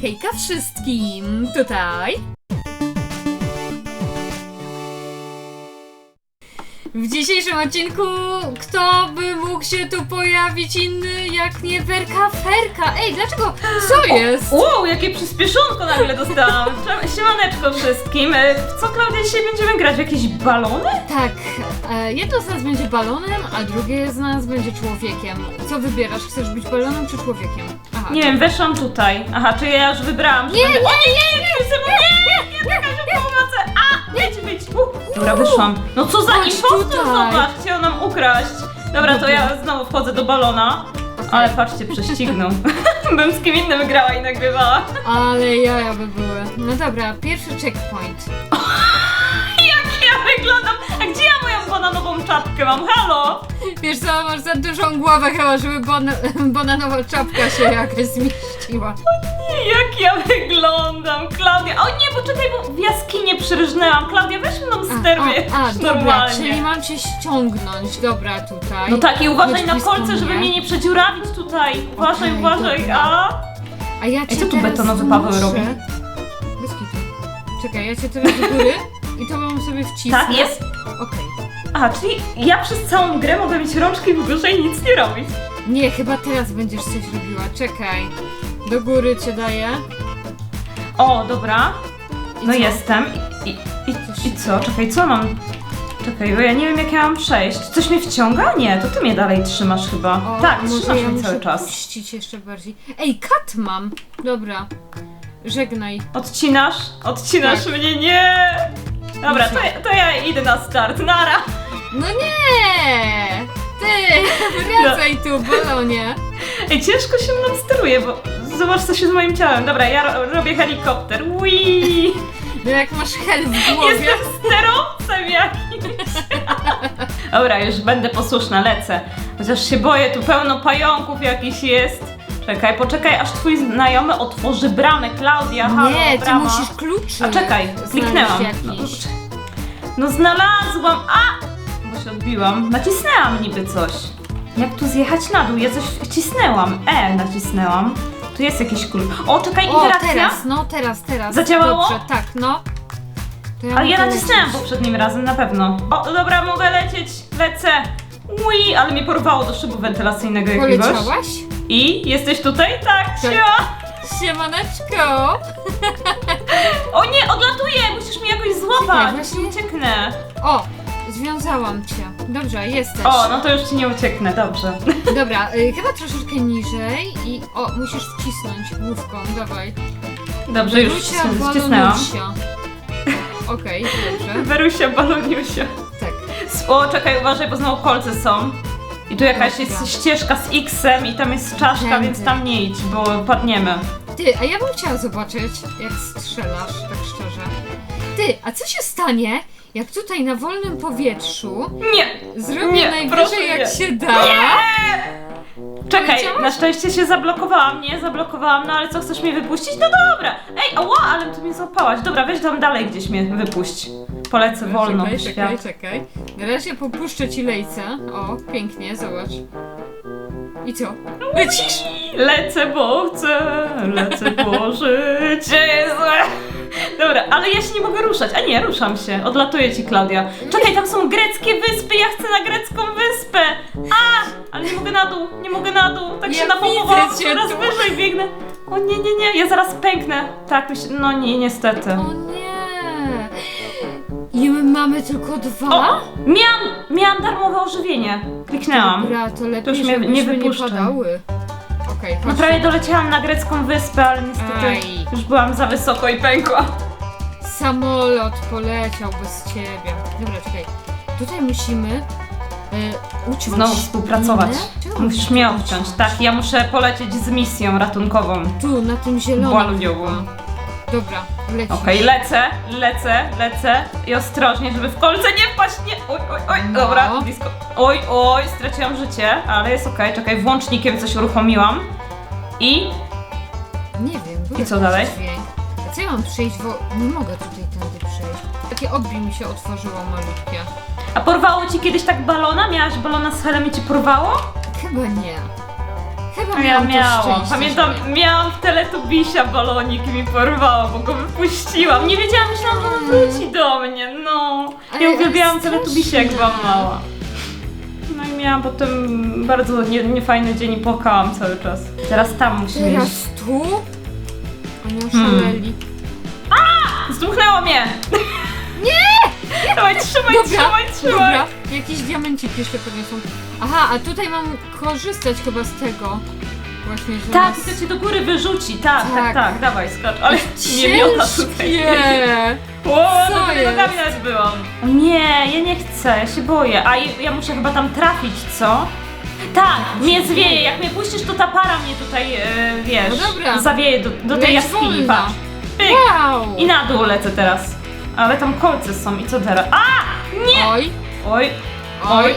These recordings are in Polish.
Hejka wszystkim! Tutaj. W dzisiejszym odcinku kto by mógł się tu pojawić inny jak nie Werka Ferka? Ej, dlaczego? Co jest? Wow, jakie przyspieszonko nagle dostałam. Cze- Siemaneczko wszystkim. E, W co Klaudia dzisiaj będziemy grać? W jakieś balony? Tak, e, jedno z nas będzie balonem, a drugie z nas będzie człowiekiem. Co wybierasz? Chcesz być balonem czy człowiekiem? Aha, Nie wiem, weszłam tutaj. Aha, czy ja już wybrałam? że Nie, będę... nie, O nie, nie, nie, nie, nie, nie, nie, nie, pomocy. A, wyjdź, wyjdź. U, Dobra, wyszłam. No co za Chodź impostor, tutaj. zobacz, chciał nam ukraść. Dobra, to ja znowu wchodzę do balona. Ale patrzcie, prześcignął. Bym z kim innym grała i nagrywała. Ale jaja by były. No dobra, pierwszy checkpoint. czapkę mam? Halo? Wiesz co, masz za dużą głowę chyba, żeby bana bananowa czapka się jakaś zmieściła. Nie, jak ja wyglądam, Klaudia. O nie, poczekaj, bo w jaskinię przyrżnęłam. Klaudia, weź mną steruję a, a dobra, normalnie. czyli mam cię ściągnąć. Dobra, tutaj. No tak, i uważaj Chodź na blisko kolce, żeby mnie nie przedziurawić tutaj. Uważaj, Okej, uważaj, dobra. a? A ja cię co tu teraz betonowy Paweł robi? Bez kitu. Czekaj, ja cię teraz do góry i to mam sobie wcisnę. Tak, jest. Okej. Aha, czyli ja przez całą grę mogę mieć rączki w górze i nic nie robić. Nie, chyba teraz będziesz coś robiła. Czekaj. Do góry cię daję. O, dobra. I No co? jestem. I, i, i, I co? Czekaj, co mam? Czekaj, bo ja nie wiem jak ja mam przejść. Coś mnie wciąga? Nie, to ty mnie dalej trzymasz chyba. O, tak, może trzymasz ja mnie muszę cały czas. puścić jeszcze bardziej. Ej, kat mam! Dobra. Żegnaj. Odcinasz? Odcinasz Tak. mnie? Nie! Dobra, to, ja- to ja idę na start. Nara! No nie! Ty! Wracaj tu, balonie! Ej, ciężko się mną steruje, bo zobacz co się z moim ciałem. Dobra, ja ro robię helikopter. Wii! No jak masz hel w głowie. Jestem sterowcem jakimś. Dobra, już będę posłuszna, lecę. Chociaż się boję, tu pełno pająków jakiś jest. Czekaj, poczekaj, aż twój znajomy otworzy bramę. Klaudia, halo, Nie, ty brama. musisz kluczy. A czekaj, znaleźć kliknęłam. No, no znalazłam, a! Nacisnęłam niby coś. Jak tu zjechać na dół? Ja coś wcisnęłam. E, nacisnęłam. Tu jest jakiś klucz. O, czekaj, O, interakcja. teraz, no teraz, teraz. Zadziałało? Dobrze, tak, no. To Ale ja mogę nacisnęłam lecieć. poprzednim razem, na pewno. O, dobra, mogę lecieć, lecę. Ui, ale mnie porwało do szybu wentylacyjnego jakiegoś. Poleciałaś? I? Jesteś tutaj? Tak, Tak. siema. Siemaneczko! O nie, odlatuję, musisz mnie jakoś Czekaj, złapać, właśnie- nie ucieknę. O, związałam cię. Dobrze, jesteś. O, no to już ci nie ucieknę, dobrze. Dobra, y, chyba troszeczkę niżej i o, musisz wcisnąć główką, dawaj. Dobrze, już wcisnęłam. Balonusia. Okej, dobrze. Werusia, baloniusia. Tak. O, czekaj, uważaj, bo znowu kolce są. I tu jakaś Dobra. jest ścieżka z X-em i tam jest czaszka, Tędy. więc tam nie idź, bo padniemy. Ty, a ja bym chciała zobaczyć, jak strzelasz, tak szczerze. Ty, a co się stanie, jak tutaj na wolnym powietrzu Nie! zrobię Nie, najwyżej jak nie. się da? Czekaj, na szczęście się zablokowałam, nie? Zablokowałam, no ale co, chcesz mnie wypuścić? No dobra! Ej, ała, ale ty mnie złapałaś. Dobra, weź tam dalej gdzieś mnie wypuść. Polecę wolno Czekaj, w czekaj, świat. czekaj. Na razie popuszczę ci lejce. O, pięknie, zobacz. I co? Lecisz? Lecę, bo chcę, lecę, bo życie jest. Dobra, ale ja się nie mogę ruszać. A nie, ruszam się. Odlatuję ci, Klaudia. Czekaj, tam są greckie wyspy, ja chcę na grecką wyspę. A! Ale nie mogę na dół, nie mogę na dół. Tak Ja się napompowałam, widzę cię coraz tu. wyżej biegnę. O nie, nie, nie, ja zaraz pęknę. Tak, myśl... no nie, niestety. O nie! I my mamy tylko dwa? O! Miałam, miałam darmowe ożywienie. Kliknęłam. Dobra, to lepiej, już mnie nie żebyśmy nie wypuszczaj. padały. Okej, No chodź. prawie doleciałam na grecką wyspę, ale niestety Aj. już byłam za wysoko i pękła. Samolot poleciał bez ciebie. Dobra, czekaj. Tutaj musimy y, uciąć Znowu współpracować. linę. Czemu Musisz mnie obciąć. Tak, ja muszę polecieć z misją ratunkową. Tu, na tym zielonym. Baluniową. chyba. Dobra, lecisz. Okej, lecę, lecę, lecę i ostrożnie, żeby w kolce nie wpaść, nie, oj, oj, oj, No. dobra, blisko, oj, oj, straciłam życie, ale jest okej, czekaj, włącznikiem coś uruchomiłam i, Nie wiem. był I co jakiś dalej? Dźwięk. Co ja mam przejść, bo nie mogę tutaj tędy przejść. Takie odbi mi się otworzyło malutkie. a porwało ci kiedyś tak balona? Miałaś balona z helem i ci porwało? Chyba nie. Chyba ja miałam to miałam. szczęście, Pamiętam, że- miałam w Teletubisia balonik i mi porwało, bo go wypuściłam. Nie wiedziałam, myślałam, że on wróci do mnie, no. Ale- Ja uwielbiałam Teletubisia, jak byłam mała. No i miałam potem bardzo nie, niefajny dzień i płakałam cały czas. Teraz tam musimy iść. Teraz tu? Oni oszaleli. Zdmuchnęło mnie! Nie! Dawaj, trzymaj, trzymaj, trzymaj! dobra. Jakieś diamenciki jeszcze pewnie są. Aha, a tutaj mam korzystać chyba z tego. Właśnie, że Tak, nas... to cię do góry wyrzuci, tak, tak, Tak. tak, dawaj, skacz. Ale nie miota tutaj. Ciężkie! O, Co do góry jest? nogami nawet byłam. O nie, ja nie chcę, ja się boję. A ja- ja muszę chyba tam trafić, co? Tak, mnie zwieje. Jak mnie puścisz, to ta para mnie tutaj, e, wiesz, No dobra. zawieje do, do tej Leć jaskini, wolno. patrz. Pyk. Wow! I na dół lecę teraz. Ale tam kolce są i co teraz? A! Nie! Oj, Oj, oj.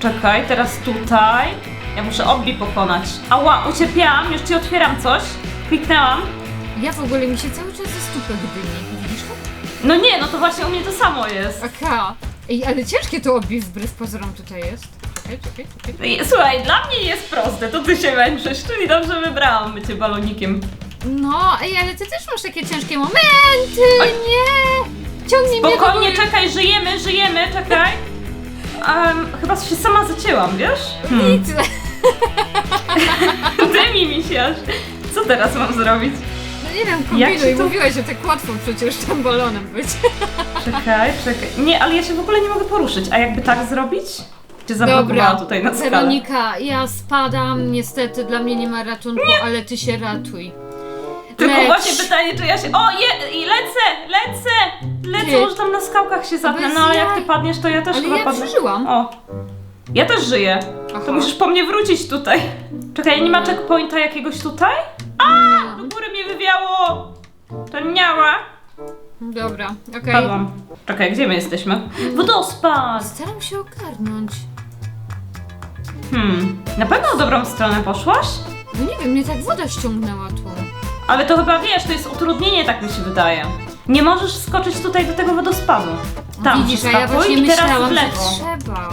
czekaj, teraz tutaj. Ja muszę obbi pokonać. Ała, ucierpiałam, już ci otwieram coś. Kliknęłam. Ja w ogóle mi się cały czas ze stópek dymi. Widzisz to? No nie, no to właśnie u mnie to samo jest. Aka. Ej, ale ciężkie to odbić wbrew pozorom tutaj jest. Czekaj, czekaj, czekaj. Słuchaj, dla mnie jest proste, to ty się męczysz, czyli dobrze wybrałam bycie balonikiem. No, ej, ale ty też masz takie ciężkie momenty, Oj. nie! Ciągnij mnie do Spokojnie, góry. czekaj, żyjemy, żyjemy, czekaj. Chyba się sama zacięłam, wiesz? Hmm. Nic. Dymi mi się aż. Co teraz mam zrobić? No nie wiem, Jak kombinuj, się to- mówiłaś, że tak łatwo przecież tam balonem być. Czekaj, czekaj. Nie, ale ja się w ogóle nie mogę poruszyć. A jakby tak zrobić? Cię zablokowała tutaj na skalę. Weronika, ja spadam, niestety dla mnie nie ma ratunku, ale ty się ratuj. Tylko Leć. właśnie pytanie, czy ja się... O, je, i lecę, lecę! Lecę, Ty. może tam na skałkach się zapnę, Bez no ale jak jaj. ty padniesz, to ja też Ale chyba ja padnę. przeżyłam. O, ja też żyję. Aha. To musisz po mnie wrócić tutaj. Czekaj, nie ma checkpointa jakiegoś tutaj? Nie. Do góry mnie wywiało! To niała. Dobra, okej. Padłam. Czekaj, gdzie my jesteśmy? Wodospad! Staram się ogarnąć. Hmm, na pewno w dobrą stronę poszłaś? No nie wiem, mnie tak woda ściągnęła tu. Ale to chyba wiesz, to jest utrudnienie, tak mi się wydaje. Nie możesz skoczyć tutaj do tego wodospadu. Tam Widzisz, a ja właśnie i teraz myślałam, w że lewo. trzeba.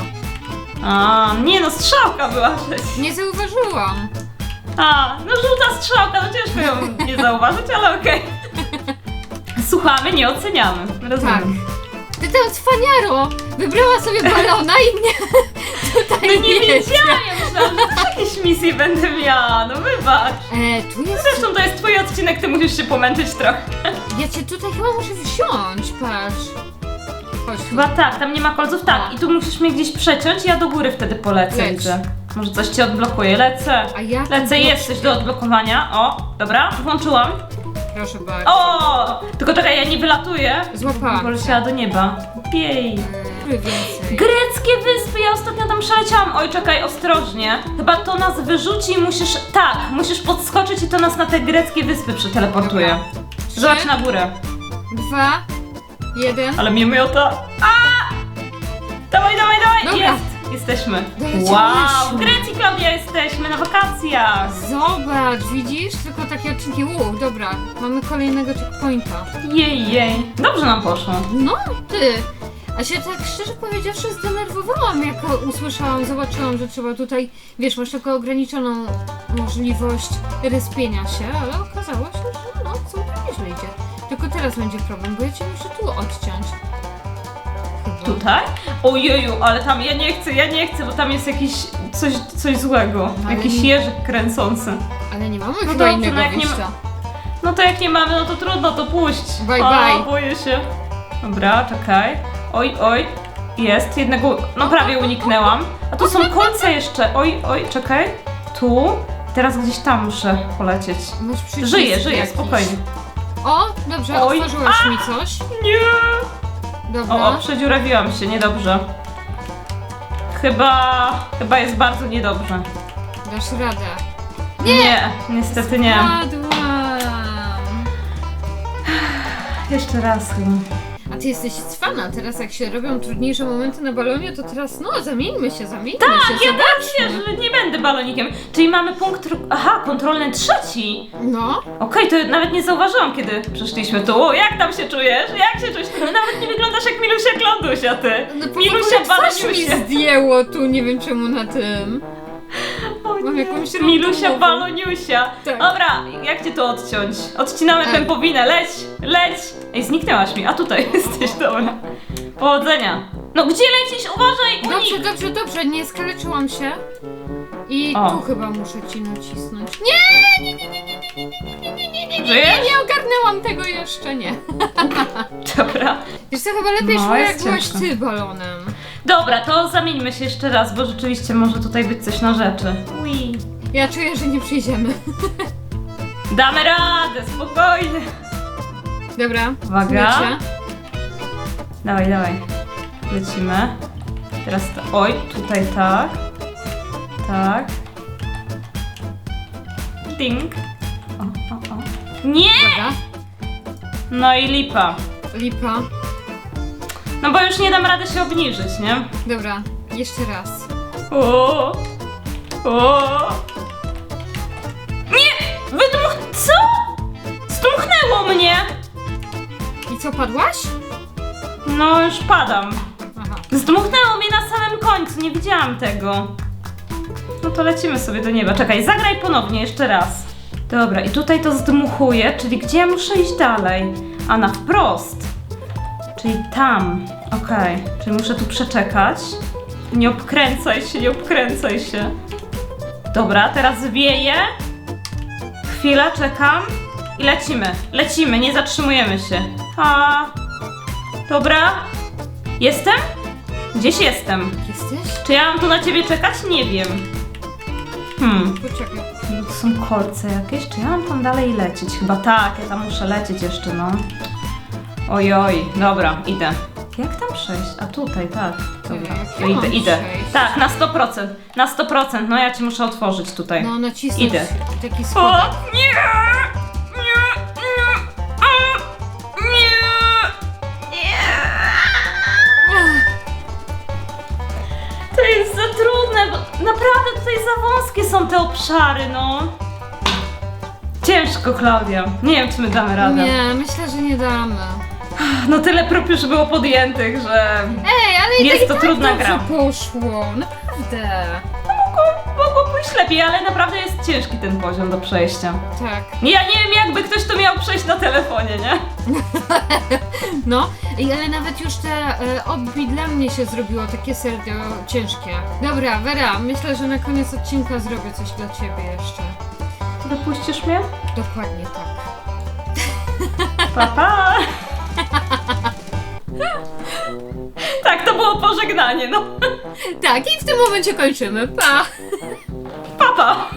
A, nie no, strzałka była przecież. Nie zauważyłam. A, no żółta strzałka, no ciężko ją nie zauważyć, ale okej. Słuchamy, nie oceniamy. Tak. Ty tam cwaniaro! Wybrała sobie balona i mnie tutaj No nie jedzie. wiedziałam, ja myślałam, że też jakieś misje będę miała, no wybacz. E, tu jest... Zresztą to jest twój odcinek, ty musisz się pomęczyć trochę. Ja cię tutaj chyba muszę wsiąść, patrz. Chodź tu. Chyba tak, tam nie ma kolców, tak. I tu musisz mnie gdzieś przeciąć, ja do góry wtedy polecę, Leć. widzę. Może coś cię odblokuje, lecę. A ja tu Lecę, blok- jest coś do odblokowania. O, dobra, włączyłam. Proszę bardzo. O! Tylko czekaj, ja nie wylatuję. Złapałam Poleciała do nieba. E, więcej. Greckie wyspy, ja ostatnio tam przeleciałam. Oj, czekaj, ostrożnie. Chyba to nas wyrzuci i musisz. Tak, musisz podskoczyć i to nas na te greckie wyspy przeteleportuje. Zobacz na górę. Dwa, jeden. Ale mnie miota. A! Dawaj, dawaj, dawaj! Dobra. Jest! Jesteśmy. Wow! W Grecji, Klaudia, jesteśmy na wakacjach! Zobacz, widzisz? Tylko takie odcinki. Uuu, dobra. Mamy kolejnego checkpointa. Jej, jej. Dobrze nam poszło. No, ty. A się tak szczerze powiedziawszy zdenerwowałam, jak usłyszałam, zobaczyłam, że trzeba tutaj, wiesz, masz tylko ograniczoną możliwość respienia się, ale okazało się, że no, całkiem nieźle idzie. Tylko teraz będzie problem, bo ja cię muszę tu odciąć. Chyba. Tutaj? Ojeju, ale tam ja nie chcę, ja nie chcę, bo tam jest jakiś coś, coś złego. Ale Jakiś nie- jeżyk kręcący. Ale nie mamy No chyba dobrze, innego no jak nie ma- wyjścia. No to jak nie mamy, no to trudno, to puść. Bye, o, bye. boję się. Dobra, czekaj. Oj, oj. Jest, jednego, no prawie uniknęłam. A tu są kolce jeszcze. Oj, oj, czekaj. Tu. Teraz gdzieś tam muszę polecieć. Masz przycisk Żyję, żyję, jakiś. spokojnie. O, dobrze, Oj. mi coś. Nie! Dobra. O, o, przedziurawiłam się, niedobrze. Chyba, chyba jest bardzo niedobrze. Dasz radę. Nie, niestety nie. Padłam. Jeszcze raz chyba. Ty jesteś cwana, teraz jak się robią trudniejsze momenty na balonie, to teraz no, zamieńmy się, zamieńmy Tak, się, ja zobacz. teraz wiesz, że nie będę balonikiem. Czyli mamy punkt, aha, kontrolny trzeci. No, Okej, to nawet nie zauważyłam, kiedy przyszliśmy tu. O, Jak tam się czujesz? Jak się czujesz? Ty nawet nie wyglądasz jak Milusia Klądusia, ty. no po Milusia ogóle coś mi zdjęło tu, nie wiem czemu na tym. Mam jakąś rąk Milusia. Baloniusia. Tak. Dobra, jak cię to odciąć? Odcinamy Ej. pępowinę, leć, leć. Ej, zniknęłaś mi, a tutaj jesteś, dobra. Powodzenia. No gdzie lecisz? Uważaj, Dobrze, unik. dobrze, dobrze, nie skaleczyłam się. I O. tu chyba muszę ci nacisnąć. Nie, nie, nie, nie, nie, nie, nie, nie, nie, nie, nie, nie, nie, Żyjesz? nie ogarnęłam tego jeszcze, nie. Dobra. Wiesz co, chyba lepiej No, szło jak byłaś ciężko. ty balonem. Dobra, to zamieńmy się jeszcze raz, bo rzeczywiście może tutaj być coś na rzeczy. Ui. Ja czuję, że nie przyjdziemy. Damy radę, spokojnie. Dobra, Uwaga. zmycie. Dawaj, dawaj. Lecimy. Teraz to. Oj, tutaj tak. Tak. Ding. O, o, o. Nie! Dobra, No i lipa. lipa. No bo już nie dam rady się obniżyć, nie? Dobra, jeszcze raz. O! O! Nie! Wydmuch... Co? Stumchnęło mnie! I co, padłaś? No już padam. Aha. Zdmuchnęło mnie na samym końcu, nie widziałam tego. No to lecimy sobie do nieba. Czekaj, zagraj ponownie, jeszcze raz. Dobra, i tutaj to zdmuchuję, czyli gdzie ja muszę iść dalej? A na wprost. Czyli tam. Okej, czyli muszę tu przeczekać. Nie obkręcaj się, nie obkręcaj się. Dobra, teraz wieję. Chwila, czekam. I lecimy, lecimy, nie zatrzymujemy się. A. Dobra. Jestem? Gdzieś jestem. Jesteś? Czy ja mam tu na ciebie czekać? Nie wiem. Hmm, Poczekaj. no to są kolce jakieś? Czy ja mam tam dalej lecieć? Chyba tak, ja tam muszę lecieć jeszcze, no. Oj, oj, dobra, idę. Jak tam przejść? A tutaj, tak. Dobra, Jak to ja idę, mam idę. przejść? Tak, na 100%. Na 100%, no ja ci muszę otworzyć tutaj. No, nacisnąć Idę. taki O, nie! Nie! Nie! A, nie! Nie! To jest za trudne, bo naprawdę tutaj za wąskie są te obszary, no. Ciężko, Klaudia. Nie wiem, czy my damy radę. Nie, myślę, że nie damy. No tyle prób już było podjętych, że Ej, ale i Jest tak, to i tak trudna dobrze gra. poszło, naprawdę. mogło, mogło pójść lepiej, ale naprawdę jest ciężki ten poziom do przejścia. Tak. Ja nie wiem, jakby ktoś to miał przejść na telefonie, nie? No, i ale nawet już te e, odbi dla mnie się zrobiło takie serio ciężkie. Dobra, Vera, myślę, że na koniec odcinka zrobię coś dla ciebie jeszcze. Wypuścisz mnie? Dokładnie tak. Pa, pa. Tak, to było pożegnanie, no. Tak, i w tym momencie kończymy. Pa! Pa, pa.